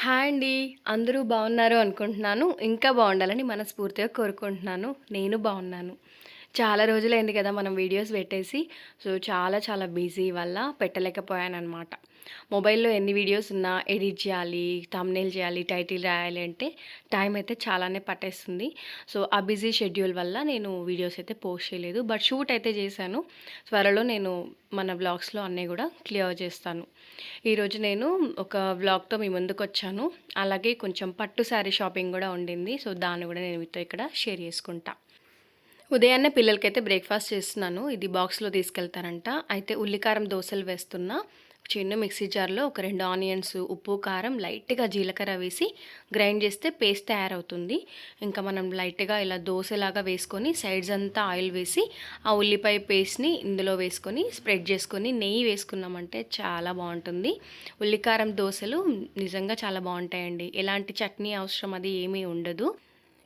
Hi అండి. అందరూ బాగున్నారు అనుకుంటున్నాను. ఇంకా బాగుండాలని మనస్ఫూర్తిగా కోరుకుంటున్నాను. నేను బాగున్నాను. చాలా రోజులైంది కదా మనం వీడియోస్ పెట్టేసి. సో, చాలా చాలా బిజీ వల్ల పెట్టలేకపోయాననమాట. మొబైల్‌లో ఎన్ని వీడియోస్ ఉన్నా ఎడిట్ చేయాలి, థంబ్‌నెయిల్ చేయాలి, టైటిల్ రాయాలి అంటే టైం అయితే చాలానే పట్టేస్తుంది. సో, ఆ బిజీ షెడ్యూల్ వల్ల నేను వీడియోస్ అయితే పోస్ట్ చేయలేదు. బట్ షూట్ అయితే చేశాను. త్వరలో నేను మన వ్లాగ్స్‌లో అన్నీ కూడా క్లియర్ చేస్తాను. ఈరోజు నేను ఒక వ్లాగ్‌తో మీ ముందుకు వచ్చాను అలాగే కొంచెం పట్టు శారీ షాపింగ్ కూడా ఉండింది. సో, దాన్ని కూడా నేను మీతో ఇక్కడ షేర్ చేసుకుంటా. ఉదయాన్నే పిల్లలకైతే బ్రేక్‌ఫాస్ట్ చేస్తున్నాను. ఇది బాక్స్‌లో తీసుకెళ్తారంట. అయితే ఉల్లికారం దోసలు వేస్తున్నా. చిన్న మిక్సీ జార్‌లో ఒక రెండు ఆనియన్స్, ఉప్పు, కారం, లైట్‌గా జీలకర్ర వేసి గ్రైండ్ చేస్తే పేస్ట్ తయారవుతుంది. ఇంకా మనం లైట్‌గా ఇలా దోశలాగా వేసుకొని సైడ్స్ అంతా ఆయిల్ వేసి ఆ ఉల్లిపాయ పేస్ట్‌ని ఇందులో వేసుకొని స్ప్రెడ్ చేసుకొని నెయ్యి వేసుకున్నామంటే చాలా బాగుంటుంది. ఉల్లికారం దోశలు నిజంగా చాలా బాగుంటాయండి. ఎలాంటి చట్నీ అవసరం అది ఏమీ ఉండదు.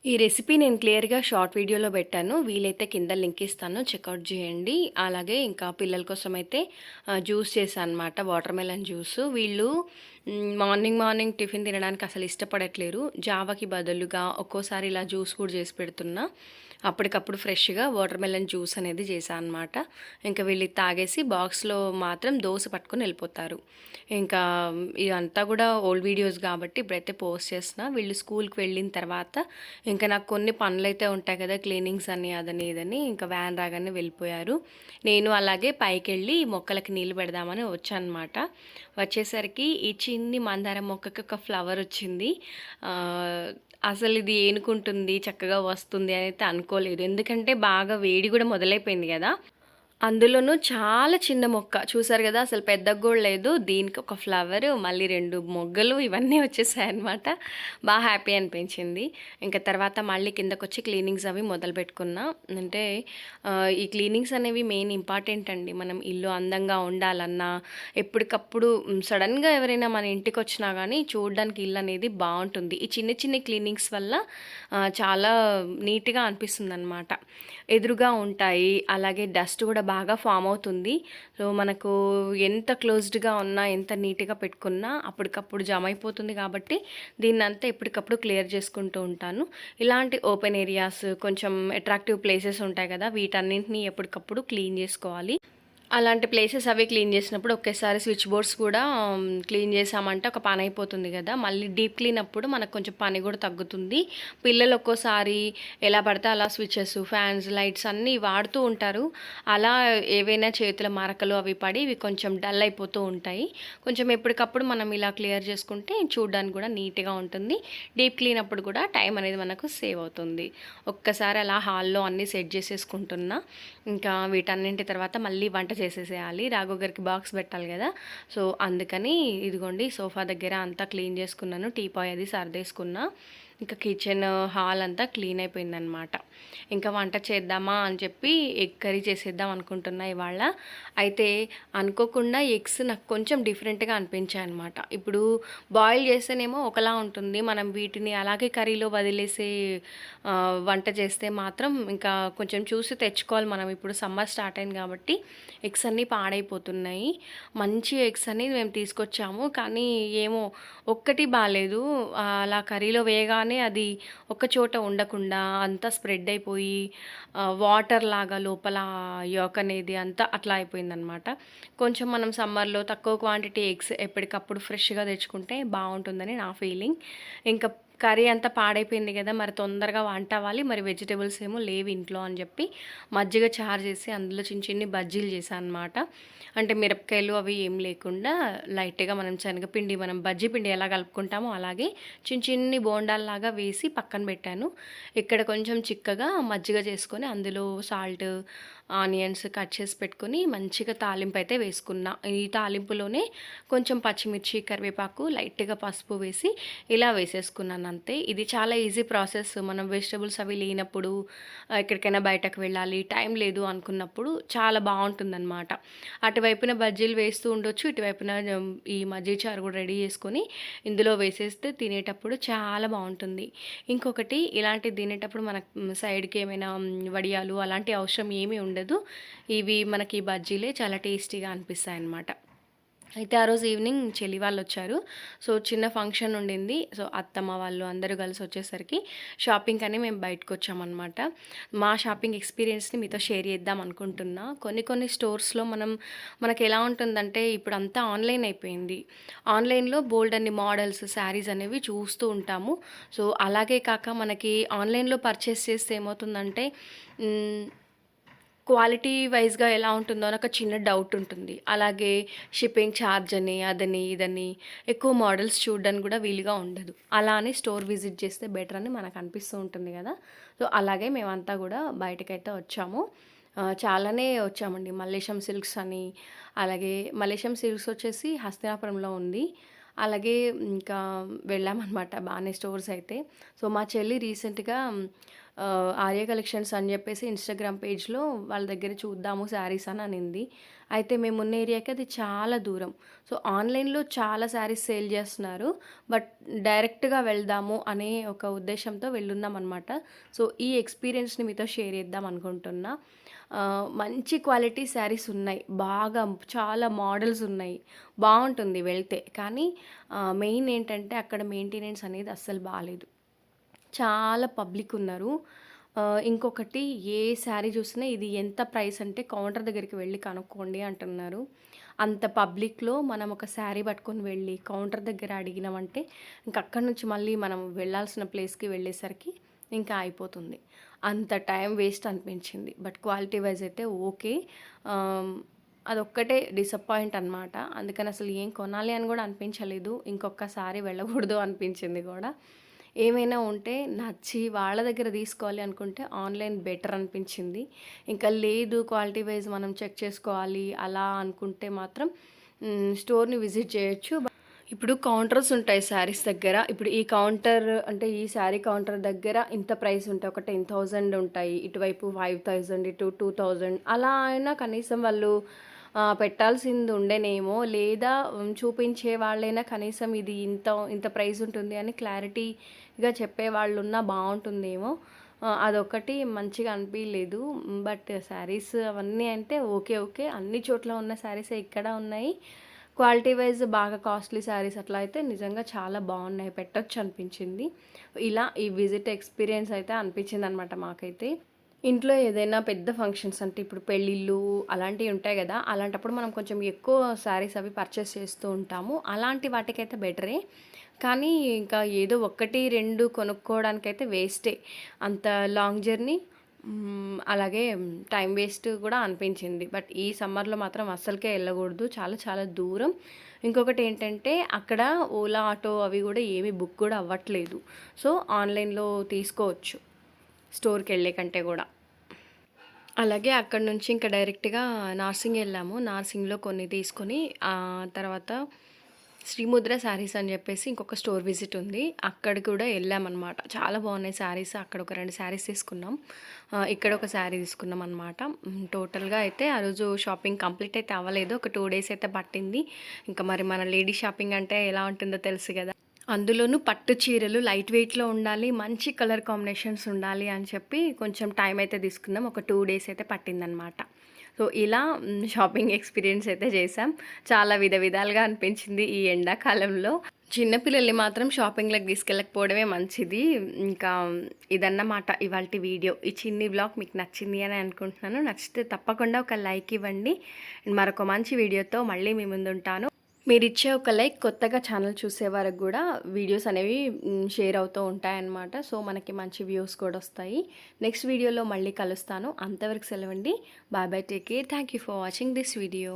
ఈ రెసిపీ నేను క్లియర్‌గా షార్ట్ వీడియోలో పెట్టాను. వీలైతే కింద లింక్ ఇస్తాను చెక్అవుట్ చేయండి. అలాగే ఇంకా పిల్లల కోసం అయితే జ్యూస్ చేశాను అనమాట. Watermelon juice. వీళ్ళు మార్నింగ్ మార్నింగ్ టిఫిన్ తినడానికి అసలు ఇష్టపడట్లేరు. జావాకి బదులుగా ఒక్కోసారి ఇలా జ్యూస్ కూడా చేసి పెడుతున్నా. అప్పటికప్పుడు ఫ్రెష్‌గా వాటర్ మెలన్ జ్యూస్ అనేది చేశా అనమాట. ఇంకా వీళ్ళు తాగేసి బాక్స్‌లో మాత్రం దోశ పట్టుకొని వెళ్ళిపోతారు. ఇంకా ఇదంతా కూడా ఓల్డ్ వీడియోస్ కాబట్టి ఇప్పుడైతే పోస్ట్ చేసిన వీళ్ళు స్కూల్‌కి వెళ్ళిన తర్వాత ఇంకా నాకు కొన్ని పనులైతే ఉంటాయి కదా! క్లీనింగ్స్ అని అదని ఇదని ఇంకా వ్యాన్ రాగానే వెళ్ళిపోయారు. నేను అలాగే పైకెళ్ళి మొక్కలకి నీళ్ళు పెడదామని వచ్చానమాట వచ్చేసరికి ఈ చిన్ని మందారం మొక్కకి ఒక ఫ్లవర్ వచ్చింది. అసలు ఇది ఏనుకుంటుంది, చక్కగా వస్తుంది అనైతే అనుకోలేదు. ఎందుకంటే బాగా వేడి కూడా మొదలైపోయింది కదా! అందులోనూ చాలా చిన్న మొక్క. చూసారు కదా! అసలు పెద్ద కూడా లేదు. దీనికి ఒక ఫ్లవర్, మళ్ళీ రెండు మొగ్గలు ఇవన్నీ వచ్చేసాయి అనమాట బాగా హ్యాపీ అనిపించింది. ఇంకా తర్వాత మళ్ళీ కిందకొచ్చి క్లీనింగ్స్ అవి మొదలు పెట్టుకున్నా అంటే ఈ క్లీనింగ్స్ అనేవి మెయిన్ ఇంపార్టెంట్ అండి. మనం ఇల్లు అందంగా ఉండాలన్నా, ఎప్పటికప్పుడు సడన్గా ఎవరైనా మన ఇంటికి వచ్చినా కానీ చూడడానికి ఇల్లు అనేది బాగుంటుంది ఈ చిన్న చిన్న క్లీనింగ్స్ వల్ల చాలా నీట్‌గా అనిపిస్తుంది అనమాట ఎదురుగా ఉంటాయి. అలాగే డస్ట్ కూడా బాగా ఫార్మ్ అవుతుంది. సో, మనకు ఎంత క్లోజ్డ్‌గా ఉన్నా, ఎంత నీట్‌గా పెట్టుకున్నా అప్పటికప్పుడు జమ అయిపోతుంది కాబట్టి దీన్నంతా ఎప్పటికప్పుడు క్లియర్ చేసుకుంటూ ఉంటాను. ఇలాంటి ఓపెన్ ఏరియాస్, కొంచెం అట్రాక్టివ్ ప్లేసెస్ ఉంటాయి కదా! వీటన్నింటినీ ఎప్పటికప్పుడు క్లీన్ చేసుకోవాలి. అలాంటి ప్లేసెస్ అవి క్లీన్ చేసినప్పుడు ఒకేసారి స్విచ్ బోర్డ్స్ కూడా క్లీన్ చేశామంటే ఒక పని అయిపోతుంది కదా! మళ్ళీ డీప్ క్లీన్ అప్పుడు మనకు కొంచెం పని కూడా తగ్గుతుంది. పిల్లలు ఒక్కోసారి ఎలా పడితే అలా స్విచ్చెస్ ఫ్యాన్స్, లైట్స్ అన్నీ వాడుతూ ఉంటారు. అలా ఏవైనా చేతుల మరకలు అవి పడి ఇవి కొంచెం డల్ అయిపోతూ ఉంటాయి. కొంచెం ఎప్పటికప్పుడు మనం ఇలా క్లియర్ చేసుకుంటే చూడడానికి కూడా నీట్‌గా ఉంటుంది. డీప్ క్లీన్ అప్పుడు కూడా టైం అనేది మనకు సేవ్ అవుతుంది. ఒక్కసారి అలా హాల్‌లో అన్నీ సెట్ చేసేసుకుంటున్నా. ఇంకా వీటన్నింటి తర్వాత మళ్ళీ వంట చేసేసేయాలి. రాఘవ్ గారికి బాక్స్ పెట్టాలి కదా! సో, అందుకని ఇదిగోండి సోఫా దగ్గర అంతా క్లీన్ చేసుకున్నాను. టీపాయ్ అది సర్దేసుకున్నా. ఇంకా కిచెన్, హాల్ అంతా క్లీన్ అయిపోయిందనమాట. ఇంకా వంట చేద్దామా అని చెప్పి ఎగ్ కర్రీ చేసేద్దాం అనుకుంటున్నా ఇవాళ. అయితే అనుకోకుండా ఎగ్స్ నాకు కొంచెం డిఫరెంట్‌గా అనిపించాయి అనమాట ఇప్పుడు బాయిల్ చేస్తేనేమో ఒకలా ఉంటుంది. మనం వీటిని అలాగే కర్రీలో వదిలేసి వంట చేస్తే మాత్రం ఇంకా కొంచెం చూసి తెచ్చుకోవాలి మనం. ఇప్పుడు సమ్మర్ స్టార్ట్ అయింది కాబట్టి ఎగ్స్ అన్నీ పాడైపోతున్నాయి. మంచి ఎగ్స్ అని మేము తీసుకొచ్చాము. కానీ ఏమో ఒక్కటి బాగాలేదు అలా కర్రీలో వేయగానే అది ఒక చోట ఉండకుండా అంతా స్ప్రెడ్ అయిపోయి వాటర్ లాగా లోపల యోక్ అనేది అంతా అట్లా అయిపోయిందనమాట. కొంచెం మనం సమ్మర్‌లో తక్కువ క్వాంటిటీ ఎగ్స్ ఎప్పటికప్పుడు ఫ్రెష్‌గా తెచ్చుకుంటే బాగుంటుందని నా ఫీలింగ్. ఇంకా కర్రీ అంతా పాడైపోయింది కదా! మరి తొందరగా వంట అవ్వాలి. మరి వెజిటేబుల్స్ ఏమో లేవు ఇంట్లో అని చెప్పి మజ్జిగ చారు చేసి అందులో చిన్న చిన్ని బజ్జీలు చేశాను అనమాట. అంటే మిరపకాయలు అవి ఏం లేకుండా లైట్‌గా మనం శనగపిండి మనం బజ్జీ పిండి ఎలా కలుపుకుంటామో అలాగే చిన్న చిన్ని బోండాల్లాగా వేసి పక్కన పెట్టాను. ఇక్కడ కొంచెం చిక్కగా మజ్జిగ చేసుకొని అందులో సాల్ట్, ఆనియన్స్ కట్ చేసి పెట్టుకొని మంచిగా తాలింపు అయితే వేసుకున్నా. ఈ తాలింపులోనే కొంచెం పచ్చిమిర్చి, కరివేపాకు, లైట్‌గా పసుపు వేసి ఇలా వేసేసుకున్నాను అంతే. ఇది చాలా ఈజీ ప్రాసెస్. మనం వెజిటబుల్స్ అవి లేనప్పుడు ఎక్కడికైనా బయటకు వెళ్ళాలి, టైం లేదు అనుకున్నప్పుడు చాలా బాగుంటుందన్నమాట అటువైపున బజ్జీలు వేస్తూ ఉండొచ్చు. ఇటువైపున ఈ మజ్జీ చారు కూడా రెడీ చేసుకొని ఇందులో వేసేస్తే తినేటప్పుడు చాలా బాగుంటుంది ఇంకొకటి ఇలాంటివి తినేటప్పుడు మనకు సైడ్‌కి ఏమైనా వడియాలు అలాంటి అవసరం ఏమీ ఉండదు. ఇవి మనకి బజ్జీలే చాలా టేస్టీగా అనిపిస్తాయి అన్నమాట అయితే ఆ రోజు ఈవినింగ్ చెల్లి వాళ్ళు వచ్చారు. సో చిన్న ఫంక్షన్ ఉండింది. సో అత్తమ్మ వాళ్ళు అందరూ కలిసి వచ్చేసరికి షాపింగ్ అని మేము బయటకు వచ్చామన్నమాట మా షాపింగ్ ఎక్స్పీరియన్స్ని మీతో షేర్ చేద్దాం అనుకుంటున్నా. కొన్ని కొన్ని స్టోర్స్లో మనం మనకి ఎలా ఉంటుందంటే ఇప్పుడు అంతా ఆన్లైన్ అయిపోయింది. ఆన్లైన్లో బోల్డ్ అన్ని మోడల్స్ శారీస్ అనేవి చూస్తూ ఉంటాము. సో అలాగే కాక మనకి ఆన్లైన్లో పర్చేస్ చేస్తే ఏమవుతుందంటే క్వాలిటీ వైజ్గా ఎలా ఉంటుందో అని ఒక చిన్న డౌట్ ఉంటుంది. అలాగే షిప్పింగ్ ఛార్జ్ అని అదని ఇదని ఎక్కువ మోడల్స్ చూడడానికి కూడా వీలుగా ఉండదు. అలా అని స్టోర్ విజిట్ చేస్తే బెటర్ అని మనకు అనిపిస్తూ ఉంటుంది కదా. సో అలాగే మేమంతా కూడా బయటకైతే వచ్చాము. చాలానే వచ్చామండి. మల్లేశం సిల్క్స్ అని అలాగే మల్లేశం సిల్క్స్ వచ్చేసి హస్తినాపురంలో ఉంది. అలాగే ఇంకా వెళ్ళామన్నమాట. బాగానే స్టోర్స్ అయితే. సో మా చెల్లి రీసెంట్గా ఆర్య కలెక్షన్స్ అని చెప్పేసి ఇన్స్టాగ్రామ్ పేజ్లో వాళ్ళ దగ్గర చూద్దాము శారీస్ అని అనింది. అయితే మేము ఉన్న ఏరియాకి అది చాలా దూరం. సో ఆన్లైన్లో చాలా శారీస్ సేల్ చేస్తున్నారు. బట్ డైరెక్ట్గా వెళ్దాము అనే ఒక ఉద్దేశంతో వెళ్ళున్నాం అనమాట సో ఈ ఎక్స్పీరియన్స్ని మీతో షేర్ చేద్దాం అనుకుంటున్నా. మంచి క్వాలిటీ శారీస్ ఉన్నాయి. బాగా చాలా మోడల్స్ ఉన్నాయి. బాగుంటుంది వెళ్తే. కానీ మెయిన్ ఏంటంటే అక్కడ మెయింటెనెన్స్ అనేది అస్సలు బాగాలేదు చాలా పబ్లిక్ ఉన్నారు. ఇంకొకటి ఏ శారీ చూసినా ఇది ఎంత ప్రైస్ అంటే కౌంటర్ దగ్గరికి వెళ్ళి కనుక్కోండి అంటున్నారు. అంత పబ్లిక్లో మనం ఒక శారీ పట్టుకొని వెళ్ళి కౌంటర్ దగ్గర అడిగినామంటే ఇంక అక్కడి నుంచి మళ్ళీ మనం వెళ్ళాల్సిన ప్లేస్కి వెళ్ళేసరికి ఇంకా అయిపోతుంది. అంత టైం వేస్ట్ అనిపించింది. బట్ క్వాలిటీ వైజ్ అయితే ఓకే. అదొక్కటే డిసప్పాయింట్ అనమాట అందుకని అసలు ఏం కొనాలి అని కూడా అనిపించలేదు. ఇంకొకసారి వెళ్ళకూడదు అనిపించింది కూడా. ఏమైనా ఉంటే నచ్చి వాళ్ళ దగ్గర తీసుకోవాలి అనుకుంటే ఆన్లైన్ బెటర్ అనిపించింది. ఇంకా లేదు క్వాలిటీ వైజ్ మనం చెక్ చేసుకోవాలి అలా అనుకుంటే మాత్రం స్టోర్ని విజిట్ చేయొచ్చు. ఇప్పుడు కౌంటర్స్ ఉంటాయి శారీస్ దగ్గర. ఇప్పుడు ఈ కౌంటర్ అంటే ఈ శారీ కౌంటర్ దగ్గర ఇంత ప్రైస్ ఉంటాయి ఒక టెన్ థౌజండ్ ఉంటాయి. ఇటువైపు ఫైవ్ థౌజండ్ ఇటు టూ థౌజండ్ అలా అయినా కనీసం వాళ్ళు పెట్టాల్సింది ఉండేనేమో లేదా చూపించే వాళ్ళైనా కనీసం ఇది ఇంత ఇంత ప్రైస్ ఉంటుంది అని క్లారిటీగా చెప్పే వాళ్ళు ఉన్నా బాగుంటుందేమో అదొకటి మంచిగా అనిపించలేదు బట్ శారీస్ అవన్నీ అంటే ఓకే ఓకే. అన్ని చోట్ల ఉన్న శారీసే ఇక్కడ ఉన్నాయి? క్వాలిటీ వైజ్ బాగా కాస్ట్లీ శారీస్ అట్లా అయితే నిజంగా చాలా బాగున్నాయి. పెట్టచ్చు అనిపించింది. ఇలా ఈ విజిట్ ఎక్స్పీరియన్స్ అయితే అనిపించింది అనమాట మాకైతే. ఇంట్లో ఏదైనా పెద్ద ఫంక్షన్స్ అంటే ఇప్పుడు పెళ్ళిళ్ళు అలాంటివి ఉంటాయి కదా అలాంటప్పుడు మనం కొంచెం ఎక్కువ శారీస్ అవి పర్చేస్ చేస్తూ ఉంటాము. అలాంటి వాటికైతే బెటరే కానీ ఇంకా ఏదో ఒకటి రెండు కొనుక్కోవడానికైతే వేస్టే అంత లాంగ్ జర్నీ అలాగే టైం వేస్ట్ కూడా అనిపించింది. బట్ ఈ సమ్మర్లో మాత్రం అస్సలకే వెళ్ళకూడదు. చాలా చాలా దూరం. ఇంకొకటి ఏంటంటే అక్కడ ఓలా ఆటో అవి కూడా ఏమి బుక్ కూడా అవ్వట్లేదు. సో ఆన్లైన్లో తీసుకోవచ్చు. స్టోర్కి వెళ్ళే కంటే కూడా. అలాగే అక్కడ నుంచి ఇంకా డైరెక్ట్గా నార్సింగ్ వెళ్ళాము. నార్సింగ్లో కొన్ని తీసుకొని తర్వాత శ్రీముద్ర శారీస్ అని చెప్పేసి ఇంకొక స్టోర్ విజిట్ ఉంది. అక్కడ కూడా వెళ్ళామన్నమాట. చాలా బాగున్నాయి శారీస్. అక్కడ ఒక రెండు శారీస్ తీసుకున్నాం. ఇక్కడ ఒక శారీ తీసుకున్నాం అనమాట టోటల్గా అయితే ఆ రోజు షాపింగ్ కంప్లీట్ అయితే అవ్వలేదు. ఒక టూ డేస్ అయితే పట్టింది. ఇంకా మరి మన లేడీ షాపింగ్ అంటే ఎలా ఉంటుందో తెలుసు కదా. అందులోనూ పట్టు చీరలు లైట్ వెయిట్లో ఉండాలి మంచి కలర్ కాంబినేషన్స్ ఉండాలి అని చెప్పి కొంచెం టైం అయితే తీసుకున్నాం ఒక టూ డేస్ అయితే పట్టిందనమాట సో ఇలా షాపింగ్ ఎక్స్పీరియన్స్ అయితే చేసాం చాలా విధ విధాలుగా అనిపించింది ఈ ఎండాకాలంలో. చిన్నపిల్లల్ని మాత్రం షాపింగ్లకు తీసుకెళ్ళకపోవడమే మంచిది. ఇంకా ఇదన్నమాట ఇవాళ వీడియో. ఈ చిన్ని బ్లాగ్ మీకు నచ్చింది అని అనుకుంటున్నాను. నచ్చితే తప్పకుండా ఒక లైక్ ఇవ్వండి. మరొక మంచి వీడియోతో మళ్ళీ మీ ముందు మీరిచ్చే మీరు ఇచ్చే ఒక లైక్ కొత్తగా ఛానల్ చూసే వరకు కూడా వీడియోస్ అనేవి షేర్ అవుతూ ఉంటాయన్నమాట. సో మనకి మంచి వ్యూస్ కూడా వస్తాయి. నెక్స్ట్ వీడియోలో మళ్ళీ కలుస్తాను. అంతవరకు సెలవండి. Bye bye take care. Thank you for watching this video.